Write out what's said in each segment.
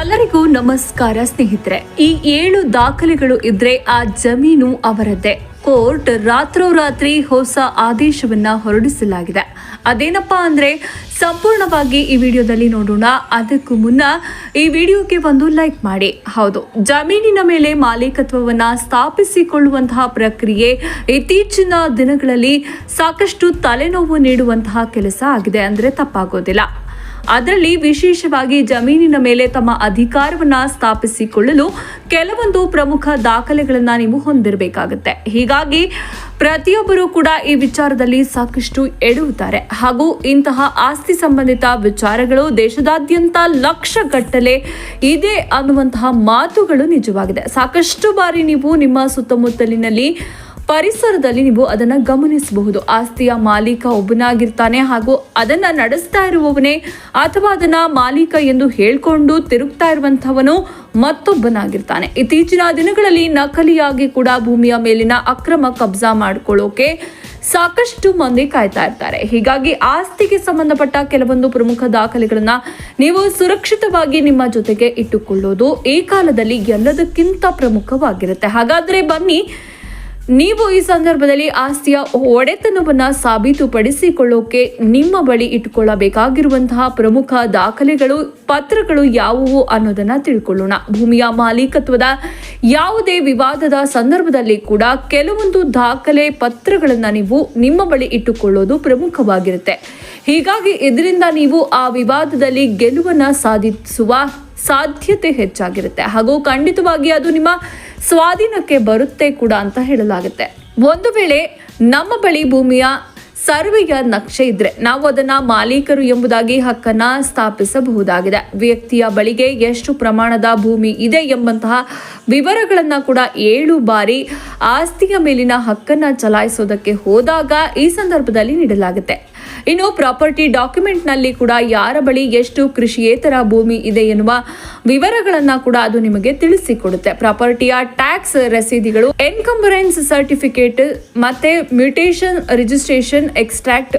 ಎಲ್ಲರಿಗೂ ನಮಸ್ಕಾರ, ಸ್ನೇಹಿತರೆ. ಈ ಏಳು ದಾಖಲೆಗಳು ಇದ್ರೆ ಆ ಜಮೀನು ಅವರದ್ದೇ. ಕೋರ್ಟ್ ರಾತ್ರೋರಾತ್ರಿ ಹೊಸ ಆದೇಶವನ್ನ ಹೊರಡಿಸಲಾಗಿದೆ. ಅದೇನಪ್ಪಾ ಅಂದ್ರೆ, ಸಂಪೂರ್ಣವಾಗಿ ಈ ವಿಡಿಯೋದಲ್ಲಿ ನೋಡೋಣ. ಅದಕ್ಕೂ ಮುನ್ನ ಈ ವಿಡಿಯೋಗೆ ಒಂದು ಲೈಕ್ ಮಾಡಿ. ಹೌದು, ಜಮೀನಿನ ಮೇಲೆ ಮಾಲೀಕತ್ವವನ್ನ ಸ್ಥಾಪಿಸಿಕೊಳ್ಳುವಂತಹ ಪ್ರಕ್ರಿಯೆ ಇತ್ತೀಚಿನ ದಿನಗಳಲ್ಲಿ ಸಾಕಷ್ಟು ತಲೆನೋವು ನೀಡುವಂತಹ ಕೆಲಸ ಆಗಿದೆ ಅಂದ್ರೆ ತಪ್ಪಾಗೋದಿಲ್ಲ. ಅದರಲ್ಲಿ ವಿಶೇಷವಾಗಿ ಜಮೀನಿನ ಮೇಲೆ ತಮ್ಮ ಅಧಿಕಾರವನ್ನ ಸ್ಥಾಪಿಸಿಕೊಳ್ಳಲು ಕೆಲವೊಂದು ಪ್ರಮುಖ ದಾಖಲೆಗಳನ್ನು ನೀವು ಹೊಂದಿರಬೇಕಾಗುತ್ತೆ. ಹೀಗಾಗಿ ಪ್ರತಿಯೊಬ್ಬರು ಕೂಡ ಈ ವಿಚಾರದಲ್ಲಿ ಸಾಕಷ್ಟು ಎಡುತ್ತಾರೆ ಹಾಗೂ ಇಂತಹ ಆಸ್ತಿ ಸಂಬಂಧಿತ ವಿಚಾರಗಳು ದೇಶದಾದ್ಯಂತ ಲಕ್ಷಗಟ್ಟಲೆ ಇದೆ ಅನ್ನುವಂತಹ ಮಾತುಗಳು ನಿಜವಾಗಿದೆ. ಸಾಕಷ್ಟು ಬಾರಿ ನೀವು ನಿಮ್ಮ ಸುತ್ತಮುತ್ತಲಿನಲ್ಲಿ ಪರಿಸರದಲ್ಲಿ ನೀವು ಅದನ್ನ ಗಮನಿಸಬಹುದು. ಆಸ್ತಿಯ ಮಾಲೀಕ ಒಬ್ಬನಾಗಿರ್ತಾನೆ ಹಾಗೂ ಅದನ್ನ ನಡೆಸ್ತಾ ಇರುವವನೇ ಅಥವಾ ಅದನ್ನ ಮಾಲೀಕ ಎಂದು ಹೇಳಿಕೊಂಡು ತಿರುಗ್ತಾ ಇರುವಂಥವನು ಮತ್ತೊಬ್ಬನಾಗಿರ್ತಾನೆ. ಇತ್ತೀಚಿನ ದಿನಗಳಲ್ಲಿ ನಕಲಿಯಾಗಿ ಕೂಡ ಭೂಮಿಯ ಮೇಲಿನ ಅಕ್ರಮ ಕಬ್ಜಾ ಮಾಡ್ಕೊಳ್ಳೋಕೆ ಸಾಕಷ್ಟು ಮಂದಿ ಕಾಯ್ತಾ ಇರ್ತಾರೆ. ಹೀಗಾಗಿ ಆಸ್ತಿಗೆ ಸಂಬಂಧಪಟ್ಟ ಕೆಲವೊಂದು ಪ್ರಮುಖ ದಾಖಲೆಗಳನ್ನ ನೀವು ಸುರಕ್ಷಿತವಾಗಿ ನಿಮ್ಮ ಜೊತೆಗೆ ಇಟ್ಟುಕೊಳ್ಳೋದು ಈ ಕಾಲದಲ್ಲಿ ಎಲ್ಲದಕ್ಕಿಂತ ಪ್ರಮುಖವಾಗಿರುತ್ತೆ. ಹಾಗಾದ್ರೆ ಬನ್ನಿ ನೀವು ಈ ಸಂದರ್ಭದಲ್ಲಿ ಆಸ್ತಿಯ ಒಡೆತನವನ್ನು ಸಾಬೀತುಪಡಿಸಿಕೊಳ್ಳೋಕೆ ನಿಮ್ಮ ಬಳಿ ಇಟ್ಟುಕೊಳ್ಳಬೇಕಾಗಿರುವಂತಹ ಪ್ರಮುಖ ದಾಖಲೆಗಳು, ಪತ್ರಗಳು ಯಾವುವು ಅನ್ನೋದನ್ನ ತಿಳ್ಕೊಳ್ಳೋಣ. ಭೂಮಿಯ ಮಾಲೀಕತ್ವದ ಯಾವುದೇ ವಿವಾದದ ಸಂದರ್ಭದಲ್ಲಿ ಕೂಡ ಕೆಲವೊಂದು ದಾಖಲೆ, ಪತ್ರಗಳನ್ನು ನೀವು ನಿಮ್ಮ ಬಳಿ ಇಟ್ಟುಕೊಳ್ಳೋದು ಪ್ರಮುಖವಾಗಿರುತ್ತೆ. ಹೀಗಾಗಿ ಇದರಿಂದ ನೀವು ಆ ವಿವಾದದಲ್ಲಿ ಗೆಲುವನ್ನು ಸಾಧಿಸುವ ಸಾಧ್ಯತೆ ಹೆಚ್ಚಾಗಿರುತ್ತೆ. ಹಾಗೂ ಖಂಡಿತವಾಗಿ ಅದು ನಿಮ್ಮ ಸ್ವಾಧೀನಕ್ಕೆ ಬರುತ್ತೆ ಕೂಡ ಅಂತ ಹೇಳಲಾಗುತ್ತೆ. ಒಂದು ವೇಳೆ ನಮ್ಮ ಬಳಿ ಭೂಮಿಯ ಸರ್ವೆಯ ನಕ್ಷೆ ಇದ್ರೆ ನಾವು ಅದನ್ನ ಮಾಲೀಕರು ಎಂಬುದಾಗಿ ಹಕ್ಕನ್ನ ಸ್ಥಾಪಿಸಬಹುದಾಗಿದೆ. ವ್ಯಕ್ತಿಯ ಬಳಿಗೆ ಎಷ್ಟು ಪ್ರಮಾಣದ ಭೂಮಿ ಇದೆ ಎಂಬಂತಹ ವಿವರಗಳನ್ನ ಕೂಡ ಏಳು ಬಾರಿ ಆಸ್ತಿಯ ಮೇಲಿನ ಹಕ್ಕನ್ನ ಚಲಾಯಿಸೋದಕ್ಕೆ ಹೋದಾಗ ಈ ಸಂದರ್ಭದಲ್ಲಿ ನೀಡಲಾಗುತ್ತೆ. ಇನ್ನು ಪ್ರಾಪರ್ಟಿ ಡಾಕ್ಯುಮೆಂಟ್ನಲ್ಲಿ ಕೂಡ ಯಾರ ಬಳಿ ಎಷ್ಟು ಕೃಷಿಯೇತರ ಭೂಮಿ ಇದೆ ಎನ್ನುವ ವಿವರಗಳನ್ನ ಕೂಡ ಅದು ನಿಮಗೆ ತಿಳಿಸಿಕೊಡುತ್ತೆ. ಪ್ರಾಪರ್ಟಿಯ ಟ್ಯಾಕ್ಸ್ ರಸೀದಿಗಳು ಎನ್ಕಂಬರೆನ್ಸ್ ಸರ್ಟಿಫಿಕೇಟ್ ಮತ್ತೆ mutation registration extract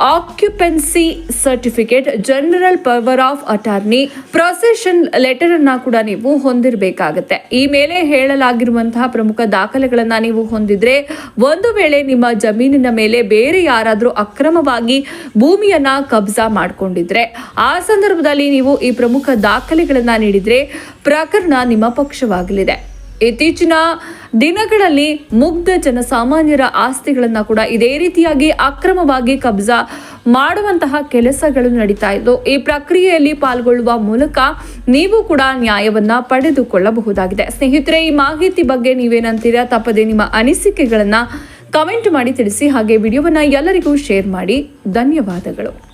occupancy certificate general power of attorney possession letter ಅನ್ನ ಕೂಡ ನೀವು ಹೊಂದಿರಬೇಕಾಗತ್ತೆ. ಈ ಮೇಲೆ ಹೇಳಲಾಗಿರುವಂತಹ ಪ್ರಮುಖ ದಾಖಲೆಗಳನ್ನ ನೀವು ಹೊಂದಿದ್ರೆ, ಒಂದು ವೇಳೆ ನಿಮ್ಮ ಜಮೀನಿನ ಮೇಲೆ ಬೇರೆ ಯಾರಾದರೂ ಅಕ್ರಮವಾಗಿ ಭೂಮಿಯನ್ನ ಕಬ್ಜಾ ಮಾಡಿಕೊಂಡಿದ್ರೆ, ಆ ಸಂದರ್ಭದಲ್ಲಿ ನೀವು ಈ ಪ್ರಮುಖ ದಾಖಲೆಗಳನ್ನ ನೀಡಿದ್ರೆ, ಪ್ರಕರಣ ನಿಮ್ಮ ಪಕ್ಷವಾಗಲಿದೆ. ಇತ್ತೀಚಿನ ದಿನಗಳಲ್ಲಿ ಮುಗ್ಧ ಜನಸಾಮಾನ್ಯರ ಆಸ್ತಿಗಳನ್ನು ಕೂಡ ಇದೇ ರೀತಿಯಾಗಿ ಅಕ್ರಮವಾಗಿ ಕಬ್ಜಾ ಮಾಡುವಂತಹ ಕೆಲಸಗಳು ನಡೀತಾ ಇದ್ದು, ಈ ಪ್ರಕ್ರಿಯೆಯಲ್ಲಿ ಪಾಲ್ಗೊಳ್ಳುವ ಮೂಲಕ ನೀವು ಕೂಡ ನ್ಯಾಯವನ್ನ ಪಡೆದುಕೊಳ್ಳಬಹುದಾಗಿದೆ. ಸ್ನೇಹಿತರೆ, ಈ ಮಾಹಿತಿ ಬಗ್ಗೆ ನೀವೇನಂತೀರಾ? ತಪ್ಪದೆ ನಿಮ್ಮ ಅನಿಸಿಕೆಗಳನ್ನು ಕಮೆಂಟ್ ಮಾಡಿ ತಿಳಿಸಿ, ಹಾಗೆ ವಿಡಿಯೋವನ್ನ ಎಲ್ಲರಿಗೂ ಶೇರ್ ಮಾಡಿ. ಧನ್ಯವಾದಗಳು.